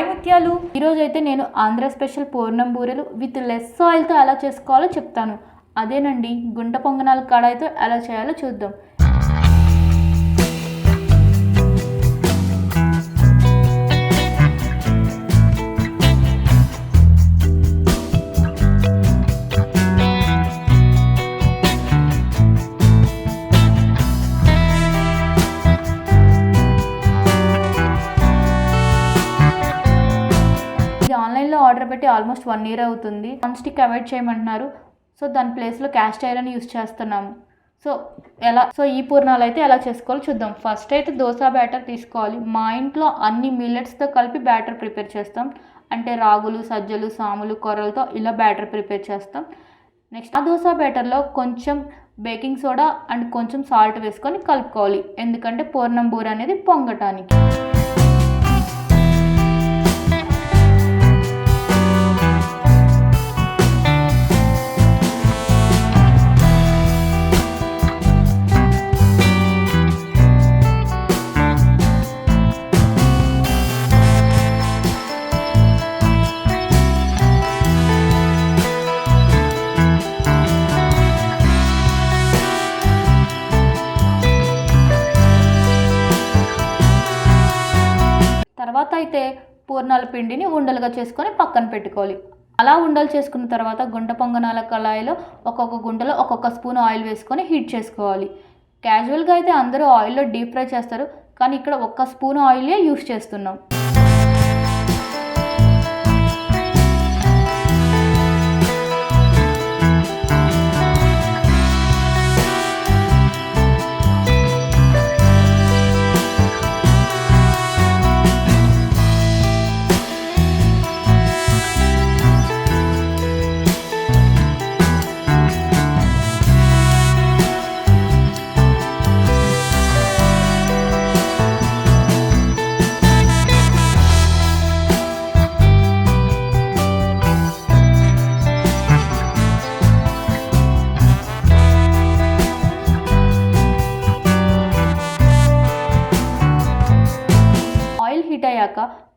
Hi ముత్యాలు ఈరోజు అయితే నేను ఆంధ్ర స్పెషల్ పూర్ణం బూరెలు విత్ లెస్ ఆయిల్తో ఎలా చేసుకోవాలో చెప్తాను. అదేనండి గుంట పొంగనాల కడాయితో ఎలా చేయాలో చూద్దాం. కాబట్టి పెట్టి ఆల్మోస్ట్ వన్ ఇయర్ అవుతుంది. నాన్ స్టిక్ అవాయిడ్ చేయమంటున్నారు. సో దాని ప్లేస్లో క్యాస్ట్ ఐరన్ యూస్ చేస్తున్నాము సో ఎలా సో ఈ పూర్ణాలు అయితే ఎలా చేసుకోవాలో చూద్దాం. ఫస్ట్ అయితే దోశ బ్యాటర్ తీసుకోవాలి. మా ఇంట్లో అన్ని మిల్లెట్స్తో కలిపి బ్యాటర్ ప్రిపేర్ చేస్తాం. అంటే రాగులు సజ్జలు సాములు కొర్రలతో ఇలా బ్యాటర్ ప్రిపేర్ చేస్తాం. నెక్స్ట్ ఆ దోశ బ్యాటర్లో కొంచెం బేకింగ్ సోడా అండ్ కొంచెం సాల్ట్ వేసుకొని కలుపుకోవాలి. ఎందుకంటే పూర్ణం బూర అనేది పొంగటానికి. తర్వాత అయితే పూర్ణాల పిండిని ఉండలుగా చేసుకొని పక్కన పెట్టుకోవాలి. అలా ఉండలు చేసుకున్న తర్వాత గుంట పొంగనాల కళాయిలో ఒక్కొక్క గుంటలో ఒక్కొక్క స్పూన్ ఆయిల్ వేసుకొని హీట్ చేసుకోవాలి. క్యాజువల్గా అయితే అందరూ ఆయిల్లో డీప్ ఫ్రై చేస్తారు కానీ ఇక్కడ ఒక్క స్పూన్ ఆయిలే యూస్ చేస్తున్నాం.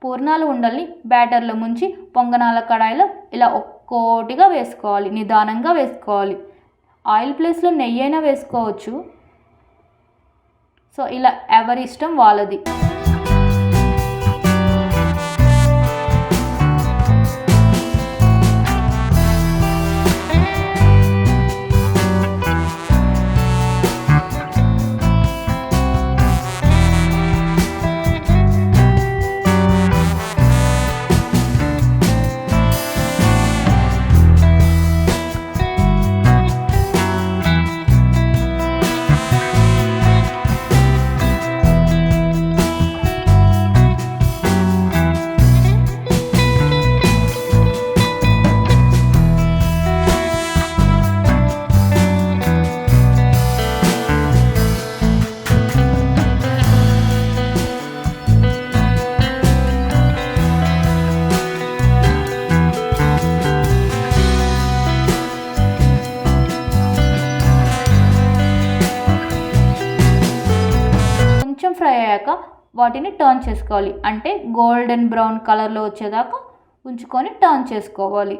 పూర్ణాలు ఉండల్ని బ్యాటర్లో ముంచి పొంగనాల కడాయిలో ఇలా ఒక్కోటిగా వేసుకోవాలి నిదానంగా వేసుకోవాలి. ఆయిల్ ప్లేస్లో నెయ్యి అయినా వేసుకోవచ్చు. సో ఇలా ఎవరి ఇష్టం వాళ్ళది. అయ్యాక వాటిని టర్న్ చేసుకోవాలి. అంటే గోల్డెన్ బ్రౌన్ కలర్లో వచ్చేదాకా ఉంచుకొని టర్న్ చేసుకోవాలి.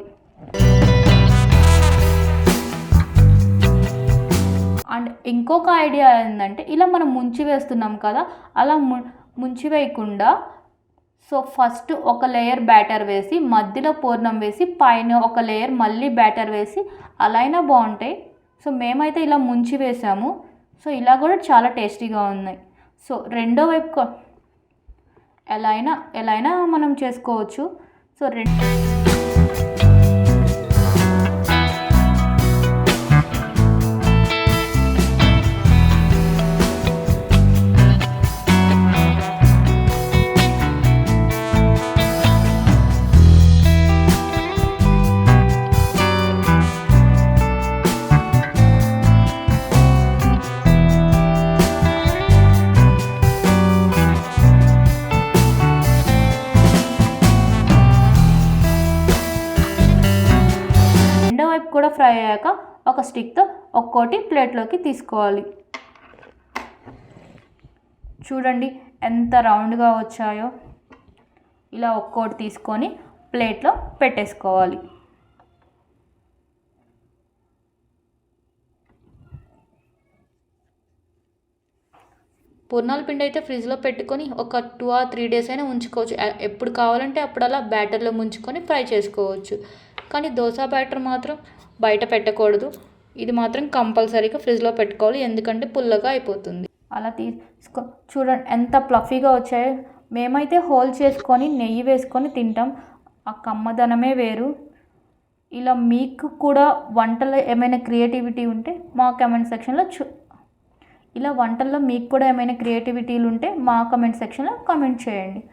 అండ్ ఇంకొక ఐడియా ఏంటంటే ఇలా మనం ముంచి వేస్తున్నాం కదా అలా ము ముంచి వేయకుండా సో ఫస్ట్ ఒక లేయర్ బ్యాటర్ వేసి మధ్యలో పూర్ణం వేసి పైన ఒక లేయర్ మళ్ళీ బ్యాటర్ వేసి అలా అయినా బాగుంటాయి. సో మేమైతే ఇలా ముంచి వేసాము. సో ఇలా కూడా చాలా టేస్టీగా ఉన్నాయి. సో రెండో వైపు ఎలా అయినా ఎలా అయినా మనం చేసుకోవచ్చు. సో రెండు ఫ్రై అయ్యాక ఒక స్టిక్తో ఒక్కోటి ప్లేట్లోకి తీసుకోవాలి. చూడండి ఎంత రౌండ్గా వచ్చాయో. ఇలా ఒక్కోటి తీసుకొని ప్లేట్లో పెట్టేసుకోవాలి. పూర్ణాల పిండి అయితే ఫ్రిడ్జ్లో పెట్టుకొని ఒక టూ ఆర్ త్రీ డేస్ అయినా ఉంచుకోవచ్చు. ఎ- ఎప్పుడు కావాలంటే అప్పుడు అలా బ్యాటర్లో ముంచుకొని ఫ్రై చేసుకోవచ్చు. కానీ దోశ బ్యాటర్ మాత్రం బయట పెట్టకూడదు. ఇది మాత్రం కంపల్సరీగా ఫ్రిడ్జ్లో పెట్టుకోవాలి. ఎందుకంటే పుల్లగా అయిపోతుంది. అలా తీసుకో. చూడండి ఎంత ప్లఫీగా వచ్చాయో. మేమైతే హోల్ చేసుకొని నెయ్యి వేసుకొని తింటాం. ఆ కమ్మదనమే వేరు. ఇలా మీకు కూడా వంటలో ఏమైనా క్రియేటివిటీ ఉంటే మా కమెంట్ సెక్షన్లో చూ ఇలా వంటల్లో మీకు కూడా ఏమైనా క్రియేటివిటీలు ఉంటే మా కమెంట్ సెక్షన్లో కమెంట్ చేయండి.